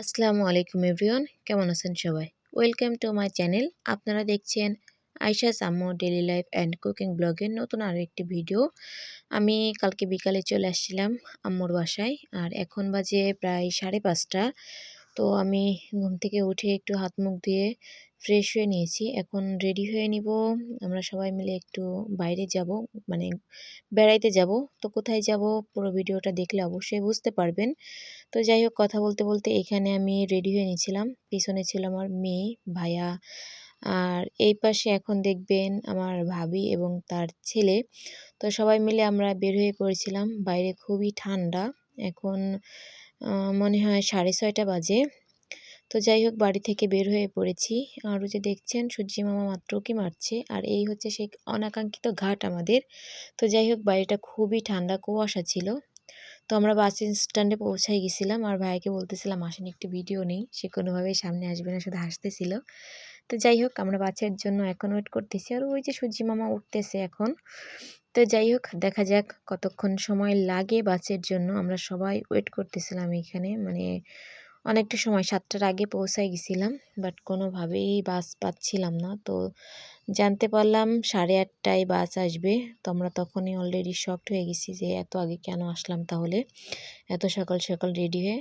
আসসালামু আলাইকুম এভরিওয়ান, কেমন আছেন সবাই? Welcome to my channel. আপনারা দেখছেন Ayesha's Sammu daily life and cooking ব্লগের নতুন আরও একটি ভিডিও। আমি কালকে বিকালে চলে আসছিলাম আম্মুর বাসায়, আর এখন বাজে প্রায় সাড়ে পাঁচটা। তো আমি ঘুম থেকে উঠে একটু হাত মুখ ধুয়ে ফ্রেশ হয়ে নিয়েছি। এখন রেডি হয়ে নিব। আমরা সবাই মিলে একটু বাইরে যাব মানে বেড়াইতে যাব। তো কোথায় যাব পুরো ভিডিওটা দেখলে অবশ্যই বুঝতে পারবেন। তো যাই হোক, কথা বলতে বলতে এখানে আমি রেডি হয়ে নিয়েছিলাম। পিছনে ছিল আমার মেয়ে, ভাইয়া। আর এই পাশে এখন দেখবেন আমার ভাবি এবং তার ছেলে। তো সবাই মিলে আমরা বের হয়ে পড়েছিলাম। বাইরে খুবই ঠান্ডা। এখন মনে হয় সাড়ে ছয়টা বাজে। তো যাই হোক, বাড়ি থেকে বের হয়ে পড়েছি। আরও যে দেখছেন, সূর্যি মামা মাত্র কি মারছে। আর এই হচ্ছে সেই অনাকাঙ্ক্ষিত ঘাট আমাদের। তো যাই হোক, বাড়িটা খুবই ঠান্ডা, কুয়াশা ছিল। তো আমরা বাস স্ট্যান্ডে পৌঁছাই গেছিলাম। আর ভাইকে বলতেছিলাম, আসেন, একটি ভিডিও নেই। সে কোনোভাবেই সামনে আসবে না, শুধু হাসতেছিল। তো যাই হোক, আমরা বাচ্চার জন্য এখন ওয়েট করতেছি। আর ওই যে সূর্যি মামা উঠতেছে এখন। তো যাই হোক, দেখা যাক কতক্ষণ সময় লাগে বাসের জন্য। আমরা সবাই ওয়েট করতেছিলাম এখানে। মানে অনেকটা সময় সাতটার আগে পৌঁছাই গেছিলাম বাট কোনোভাবেই বাস পাচ্ছিলাম না। তো জানতে পারলাম সাড়ে আটটায় বাস আসবে। তো আমরা তখনই অলরেডি শকড হয়ে গেছি যে এত আগে কেন আসলাম তাহলে? এত সকাল সকাল রেডি হয়ে।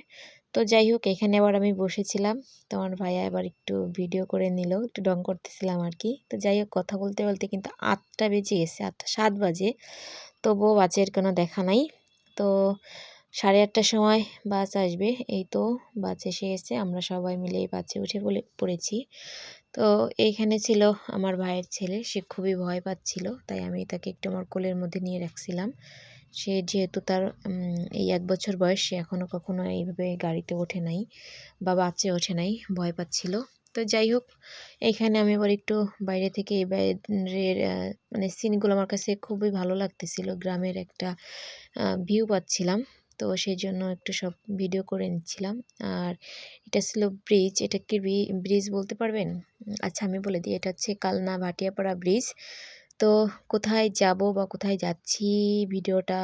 তো যাই হোক, এখানে আবার আমি বসেছিলাম। তোমার ভাইয়া এবার একটু ভিডিও করে নিল, একটু ডং করতেছিলাম আর কি। তো যাই হোক, কথা বলতে বলতে কিন্তু আটটা বেজে গেছে, আটটা সাত বাজে। তবুও বাজের কোনো দেখা নাই। তো সাড়ে আটটার সময় বাস আসবে। এই তো বাস এসে গেছে, আমরা সবাই মিলে এই বাসে উঠে পড়েছি। তো এইখানে ছিল আমার ভাইয়ের ছেলে, সে খুবই ভয় পাচ্ছিল, তাই আমি তাকে একটু আমার কোলের মধ্যে নিয়ে রাখছিলাম। সে যেহেতু তার এই এক বছর বয়স, সে এখনও কখনো এইভাবে গাড়িতে ওঠে নাই বা বাচ্চে ওঠে নাই, ভয় পাচ্ছিল। তো যাই হোক, এইখানে আমি আবার একটু বাইরে থেকে এই বাইরের মানে সিনগুলো আমার কাছে খুবই ভালো লাগতেছিল। গ্রামের একটা ভিউ পাচ্ছিলাম। তো সেই জন্য একটু সব ভিডিও করে নিচ্ছিলাম। আর এটা ছিল ব্রিজ এটা কি ব্রিজ বলতে পারবেন? আচ্ছা আমি বলে দিই, এটা হচ্ছে কালনা ভাটিয়াপাড়া ব্রিজ তো কোথায় যাব বা কোথায় যাচ্ছি ভিডিওটা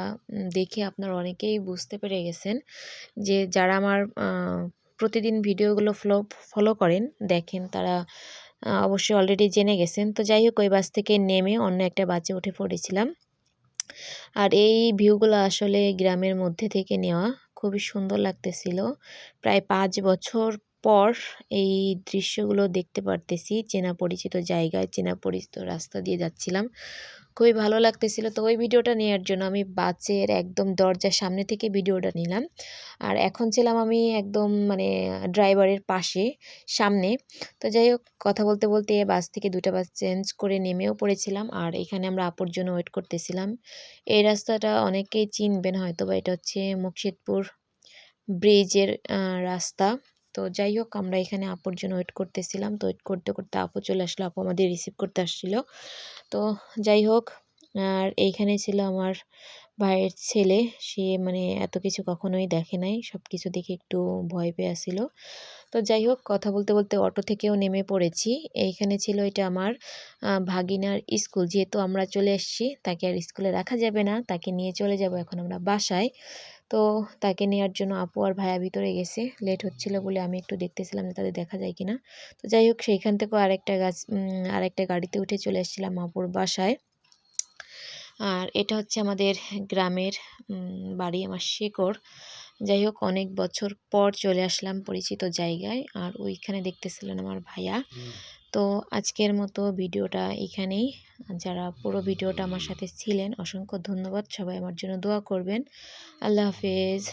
দেখে আপনারা অনেকেই বুঝতে পেরে গেছেন যে যারা আমার প্রতিদিন ভিডিওগুলো ফলো ফলো করেন, দেখেন তারা অবশ্যই অলরেডি জেনে গেছেন। তো যাই হোক, ওই বাস থেকে নেমে অন্য একটা বাসে উঠে পড়েছিলাম। আর এই ভিউগুলো আসলে গ্রামের মধ্যে থেকে নেওয়া খুবই সুন্দর লাগতেছিল। প্রায় পাঁচ বছর পর এই দৃশ্যগুলো দেখতে পারতেছি। চেনা পরিচিত জায়গায় চেনা পরিচিত রাস্তা দিয়ে যাচ্ছিলাম। খুবই ভালো লাগতেছিল। তো ওই ভিডিওটা নেওয়ার জন্য আমি বাসের একদম দরজার সামনে থেকে ভিডিওটা নিলাম। আর এখন ছিলাম আমি একদম মানে ড্রাইভারের পাশে, সামনে। তো যাই হোক, কথা বলতে বলতে বাস থেকে দুটা বাস চেঞ্জ করে নেমেও পড়েছিলাম। আর এখানে আমরা আপুর জন্য ওয়েট করতেছিলাম। এই রাস্তাটা অনেকেই চিনবেন হয়তো বা এটা হচ্ছে মুর্শিদপুর ব্রিজের রাস্তা। তো যাই হোক, আমরা এখানে আপুর জন্য ওয়েট করতেছিলাম। তো ওয়েট করতে করতে আপু চলে আসলো, আপু আমাদের রিসিভ করতে আসছিল। তো যাই হোক, আর এইখানে ছিল আমার ভাইয়ের ছেলে। সে মানে এত কিছু কখনোই দেখে নাই সব কিছু দেখে একটু ভয় পেয়ে আসছিল। তো যাই হোক, কথা বলতে বলতে অটো থেকেও নেমে পড়েছি। এইখানে ছিল এটা আমার ভাগিনার স্কুল। যেহেতু আমরা চলে এসেছি, তাকে আর স্কুলে রাখা যাবে না, তাকে নিয়ে চলে যাব এখন আমরা বাসায়। তো তাকে নেওয়ার জন্য আপু আর ভাইয়া ভিতরে গেছে। লেট হচ্ছিল বলে আমি একটু দেখতেছিলাম যে তাদের দেখা যায় কিনা। তো যাই হোক, সেইখান থেকেও আরেকটা গাছ আরেকটা গাড়িতে উঠে চলে এসেছিলাম আপুর বাসায়। আর এটা হচ্ছে আমাদের গ্রামের বাড়ি, আমার শেকড়। যাই হোক, অনেক বছর পর চলে আসলাম পরিচিত জায়গায়। আর ওইখানে দেখতেছিলেন আমার ভাইয়া। তো আজকের মতো ভিডিওটা এখানেই। যারা পুরো ভিডিওটা আমার সাথে ছিলেন, অসংখ্য ধন্যবাদ। সবাই আমার জন্য দোয়া করবেন। আল্লাহ হাফেজ।